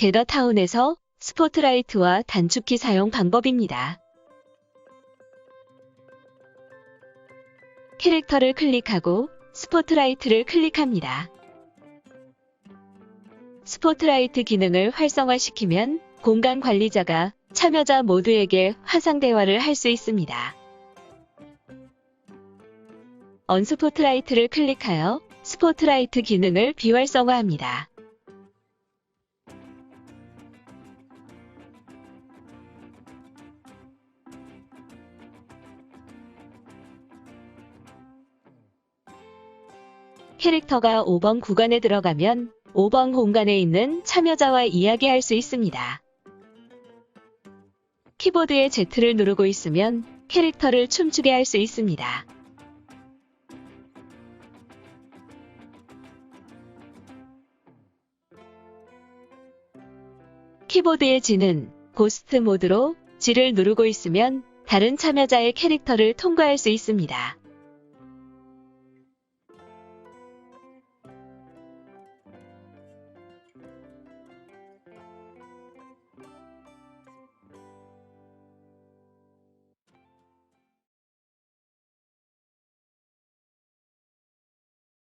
게더타운에서 스포트라이트와 단축키 사용 방법입니다. 캐릭터를 클릭하고 스포트라이트를 클릭합니다. 스포트라이트 기능을 활성화시키면 공간 관리자가 참여자 모두에게 화상 대화를 할 수 있습니다. 언스포트라이트를 클릭하여 스포트라이트 기능을 비활성화합니다. 캐릭터가 5번 구간에 들어가면 5번 공간에 있는 참여자와 이야기할 수 있습니다. 키보드의 Z를 누르고 있으면 캐릭터를 춤추게 할 수 있습니다. 키보드의 G는 고스트 모드로 G를 누르고 있으면 다른 참여자의 캐릭터를 통과할 수 있습니다.